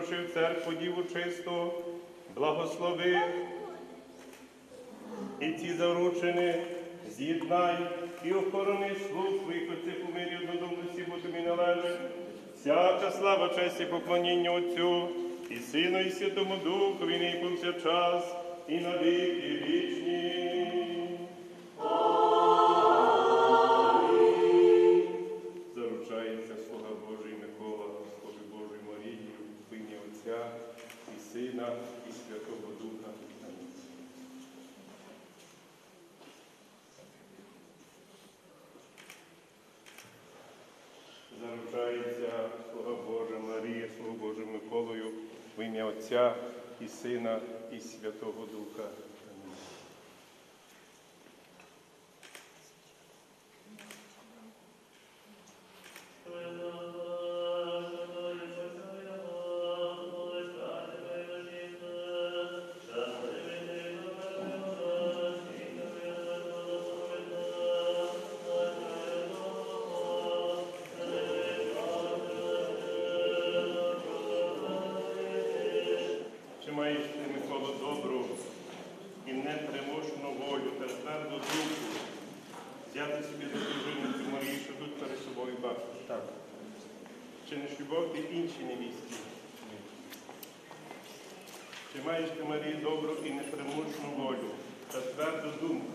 брошив церкву діву чисту, благослови. І ці заручені з'єднай і охорони слуг твоїх отців у мирі однодумності, бо тобі належить. Всяка слава, честь і поклоніння Отцю, і Сину, і Святому нині і повсякчас, і на віки вічні. І Святого Духа. Заручається слава Божа Марія, слава Божа Миколою, в ім'я Отця і Сина, і Святого Духа. Ти іншій? Чи маєш ти, Марії, добру і непримушену волю та тверду думку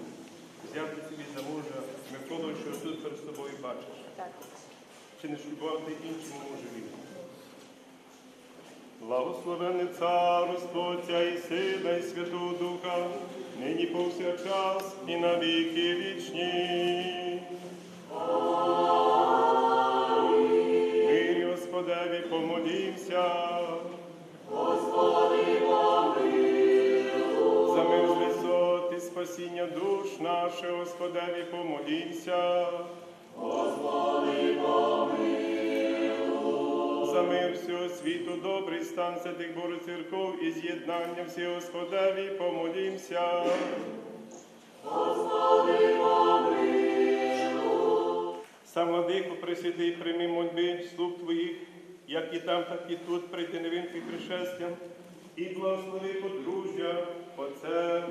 взяти собі за мужа Миколу, що тут перед собою бачиш? Так. Чи не любов іншому мужеві? Благословений царство Отця і Сина, і Святого Духа, нині повсякчас і на віки вічні. Помолімся. За мир з висот і спасіння душ наших, Господеві помолімся. За мир всього світу, добрий стан святих Божих церков і з'єднання всіх Господеві, помолімся. Сам владико, присвятий, прийми мольби слуг твоїх, як і там, так і тут, прийти невинки пришестям, і благослови подружжя, Отце,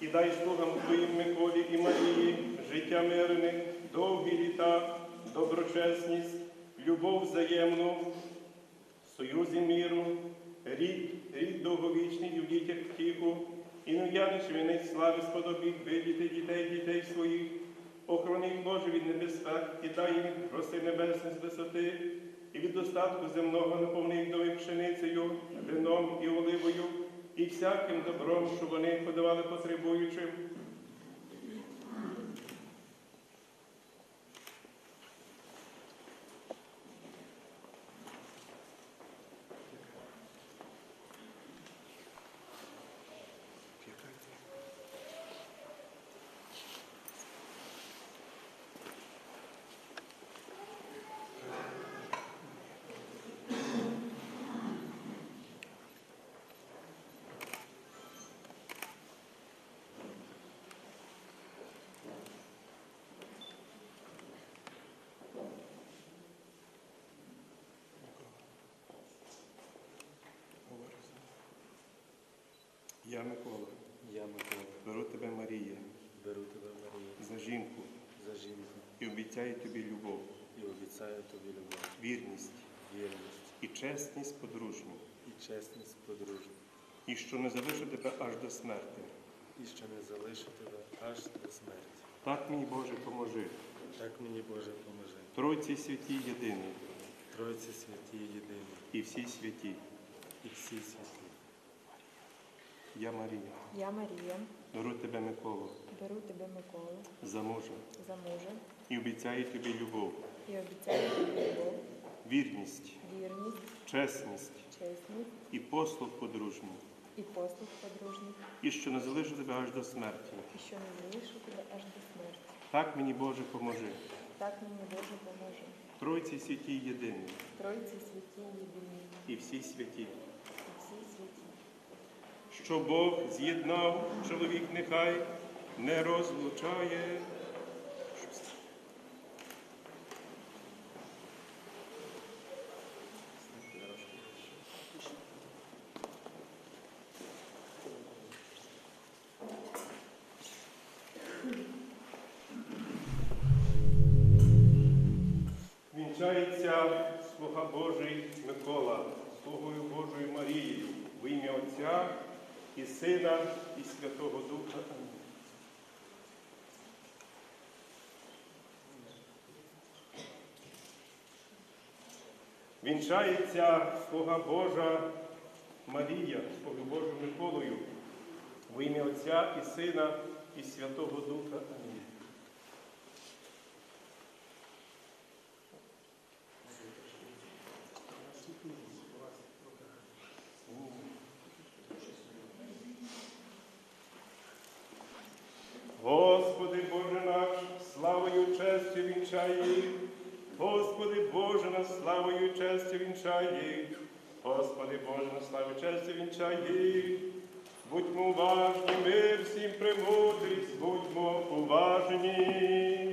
і дай слугам твоїм Миколі і Марії життя мирне, довгі літа, доброчесність, любов взаємну, союзі міру, рід, рід довговічний і в дітях втіху, і нав'яниш винить слави сподобіх видіти дітей, дітей своїх, охорони Боже від небезпек, і дай їм роси небесні з висоти, і від достатку земного наповни їх доми пшеницею, вином і оливою, і всяким добром, що вони подавали потребуючим. Я, Микола, Я Микола, беру тебе, Марія, беру тебе, Марія, за жінку. За жінку. І обіцяю тобі любов, і обіцяю тобі любов, вірність. Вірність. І чесність подружню, і чесність подружню, і що не залишу тебе аж до смерти. і що не залишу тебе аж до смерті. Так мені, Боже, поможи. Так мені Боже поможи. Тройці святі єдині. Тройці святі єдині. І всі святі. і всі святі. Я, Марія, Я Марія, беру тебе, Миколу, беру тебе Миколу за мужа. За мужа. І обіцяю тобі любов, і обіцяю тобі любов, вірність, вірність, чесність. Чесність. І послуг подружній, і послуг подружніх, і що не залишу тебе аж до смерті. і що не залишу тебе аж до смерті. Так мені, Боже, поможи. Так мені Боже поможе. Тройці святі єдині. Тройці святі єдині. І всі святі. Що Бог з'єднав, чоловік нехай не розлучає. Вінчається слуга Божа Марія, слуга Божу Миколою, в ім'я Отця і Сина, і Святого Духа. Амінь. Господи Боже наш, славою честю вінчає їх. Господи Боже, на славою і честю їх. Господи Боже, на славу і честю їх. Будьмо уважні, ми всім премудрість, будьмо уважні.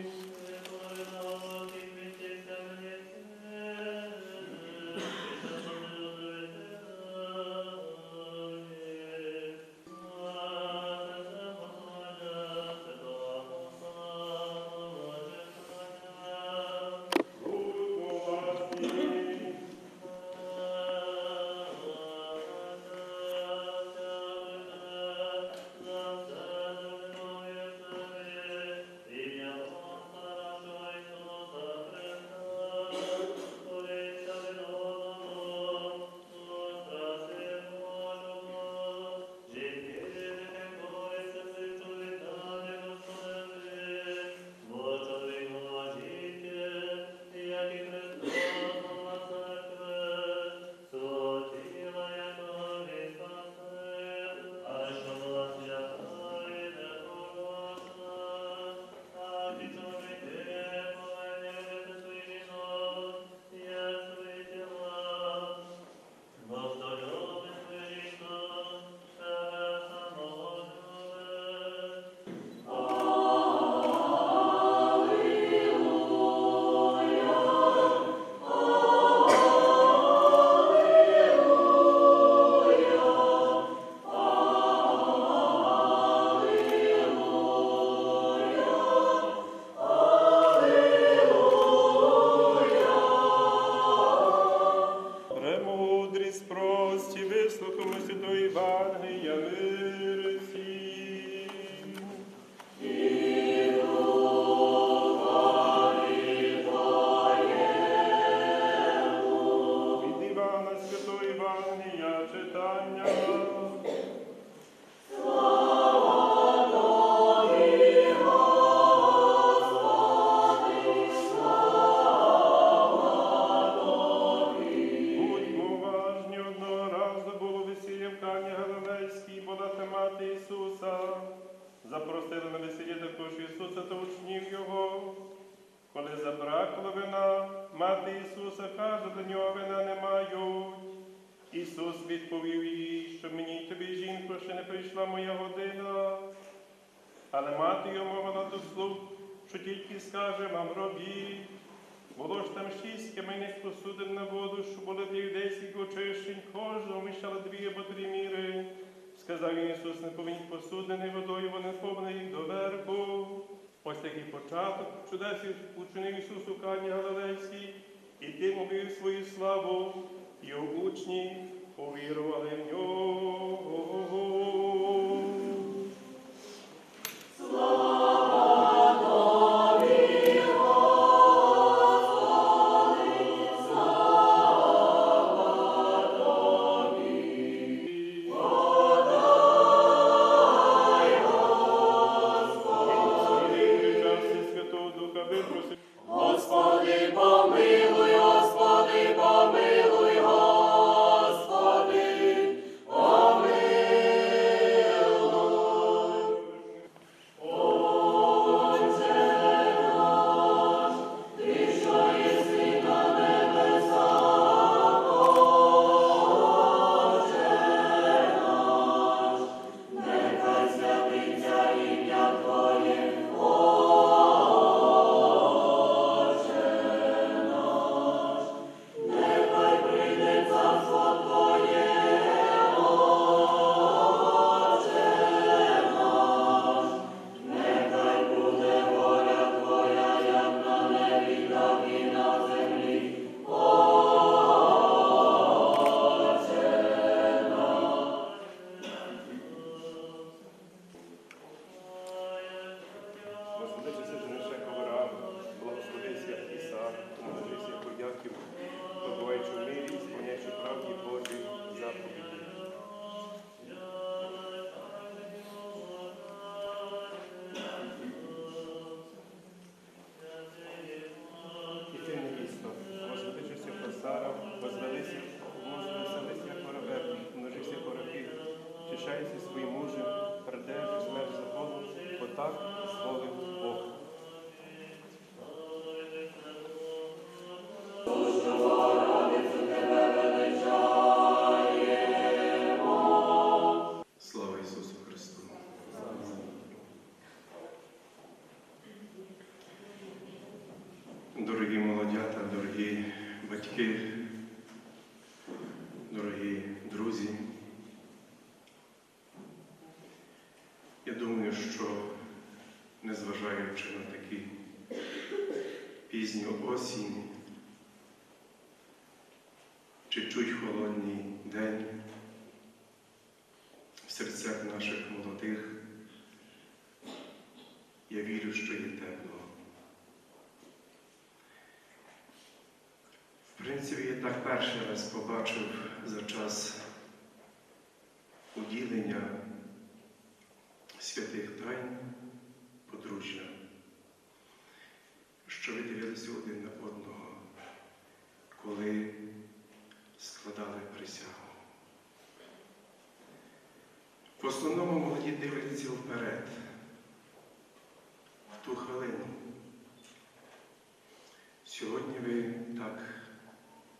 Жінко, ще не прийшла моя година. Але мати його мовила до слуг, що тільки скаже вам робіть. Було ж там шість каменних посудин на воду, що були для юдейських очищень, кожного вміщала дві або три міри. Сказав Ісус, не повинні посудини водою, вони повні їх доверху. Ось такий початок чудесів учинив Ісус у Кані Галилейській, і тим обів свою славу, і учні повірували в нього. величається своїм мужем, придержує смерть закону, бо так чуть день в серцях наших молодих, я вірю, що є тепло. В принципі, я так перший раз побачив за час уділення святих тайн подружжя, що ви дивилися один на одного, коли складали присягу. В основному молоді дивляться вперед, в ту хвилину. Сьогодні ви так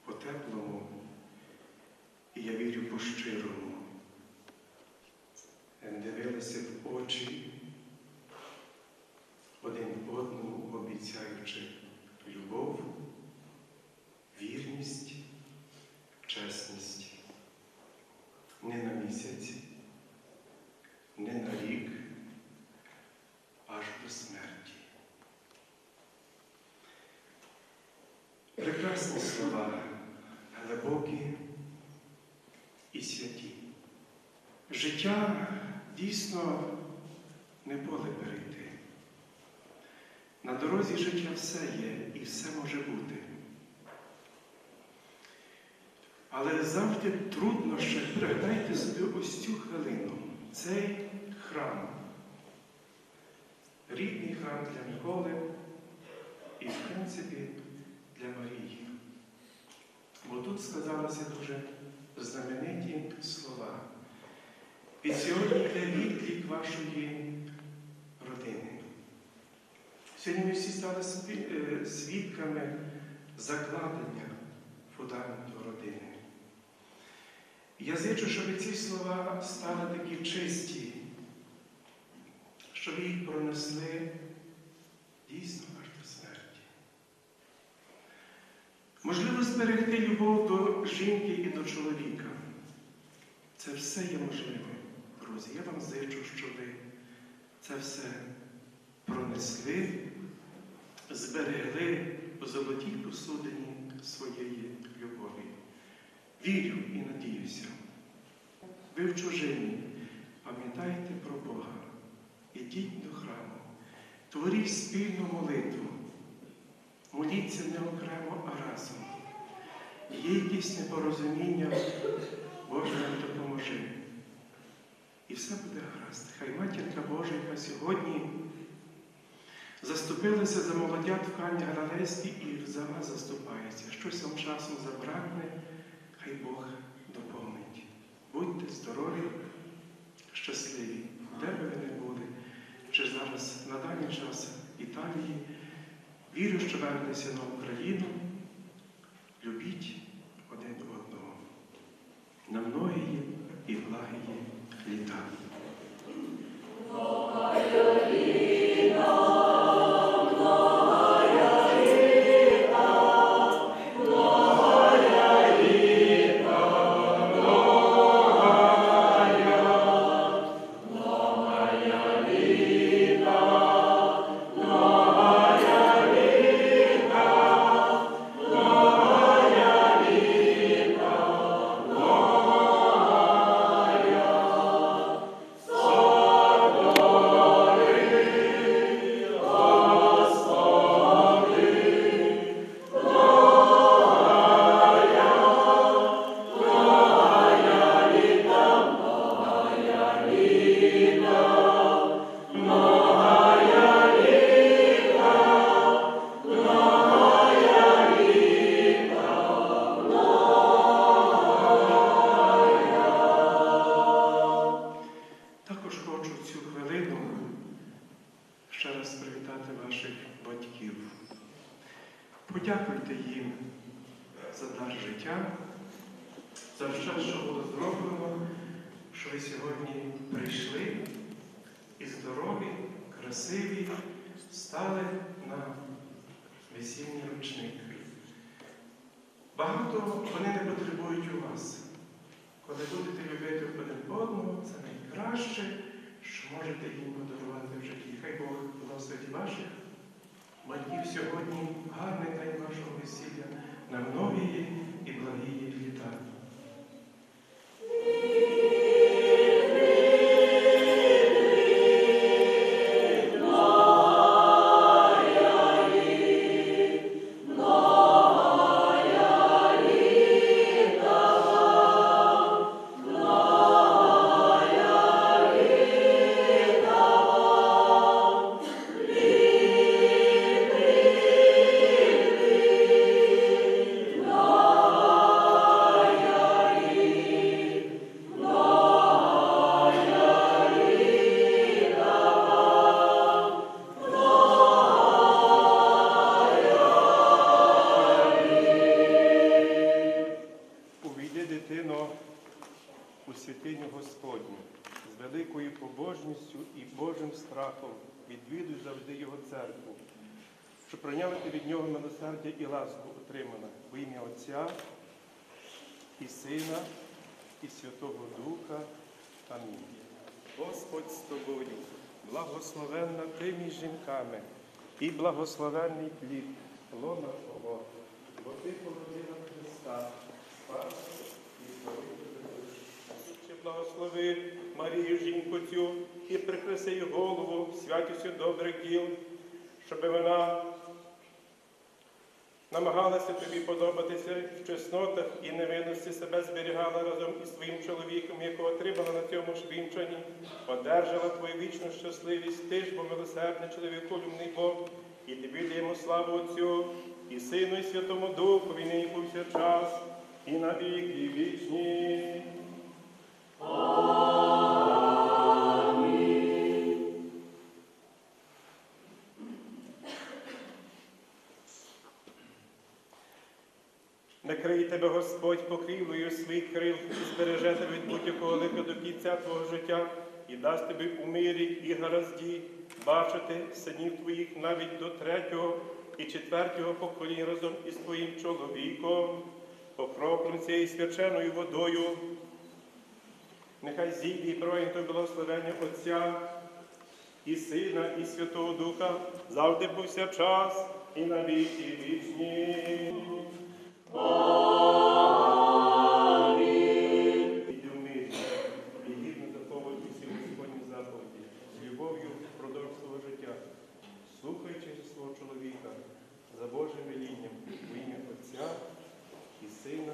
по-теплому, і я вірю по-щирому. Дивилися в очі, один одному обіцяючи любов, вірність, чесність. Не на місяць, не на рік, аж до смерті. Прекрасні слова, глибокі і святі. Життя дійсно не поле перейти. На дорозі життя все є і все може бути. Але завжди трудно ще пригадайте собі ось цю хвилину, цей храм. Рідний храм для Миколи і, в принципі, для Марії. Бо тут сказалися дуже знамениті слова. Від сьогодні йде відлік вашої родини. Сьогодні ми всі стали е, свідками закладення фундаменту родини. Я зичу, щоб ці слова стали такі чисті, щоб їх пронесли дійсно до смерті. Можливо, зберегти любов до жінки і до чоловіка. Це все є можливо, друзі. Я вам зичу, щоб ви це все пронесли, зберегли у золотій посудині своєї любові. Вірю і надіюся. Ви в чужині, пам'ятайте про Бога. Ідіть до храму, творіть спільну молитву. Моліться не окремо, а разом. Є якісь непорозуміння, Боже нам допоможи. І все буде гаразд. Хай матірка Божа, яка сьогодні заступилася за молодят в хані Галилейській і за вас заступається. Щось вам часом забракне, хай Бог доповнить. Будьте здорові, щасливі, де би ви не були, чи зараз на даний час Італії. Вірю, що вернетеся на Україну. Любіть один одного. На многії і благії літа. Подякуйте їм за дар життя, за все, що було зроблено, що ви сьогодні прийшли і здорові, красиві, стали на весільні ручники. Багато вони не потребують у вас. Коли будете любити один одного, це найкраще, що можете їм подарувати в житті. Хай Бог благословить ваших батьків сьогодні гарний день вашого весілля на многії і благії літа. Щоб прийняти від Нього милосердя і ласку отримана в ім'я Отця і Сина, і Святого Духа. Амінь. Господь з тобою, благословенна ти між жінками, і благословенний плід лона Твого, бо ти породила Христа. Чи благослови Марію жінку цю і прикраси її голову святістю добрих діл, щоб вона намагалася тобі подобатися в чеснотах і невинності себе зберігала разом із своїм чоловіком, якого отримала на цьому ж одержала твою вічну щасливість, ти ж, бо милосердний чоловіколюбний Бог, і тобі даємо славу Отцю, і Сину, і Святому Духові, нині повсякчас, і на віки вічні. Накриє тебе Господь покрівлею своїх крил і збереже тебе від будь-якого лиха до кінця твого життя і дасть тобі у мирі і гаразді бачити синів твоїх навіть до третього і четвертого покоління разом із твоїм чоловіком, покроплен цією свяченою водою. Нехай зійде і проявить тобі благословення Отця і Сина, і Святого Духа, завжди повсякчас і на віки вічні. Слухаючи свого чоловіка за Божим велінням в ім'я Отця і Сина,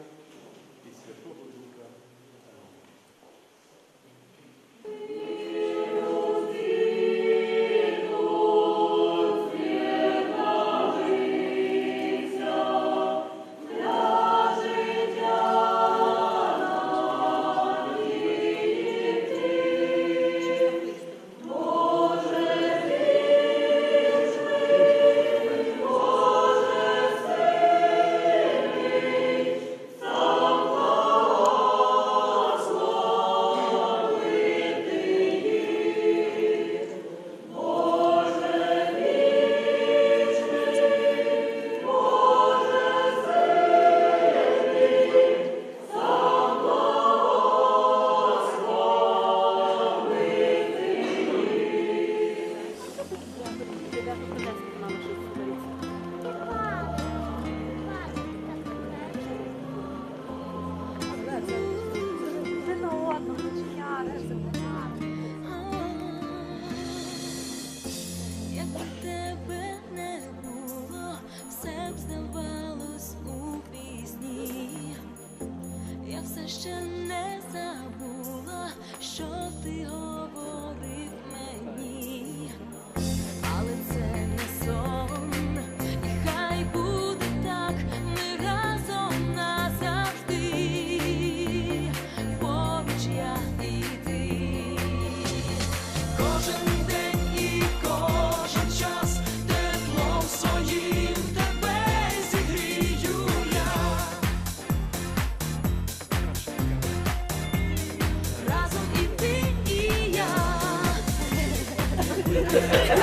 Yeah.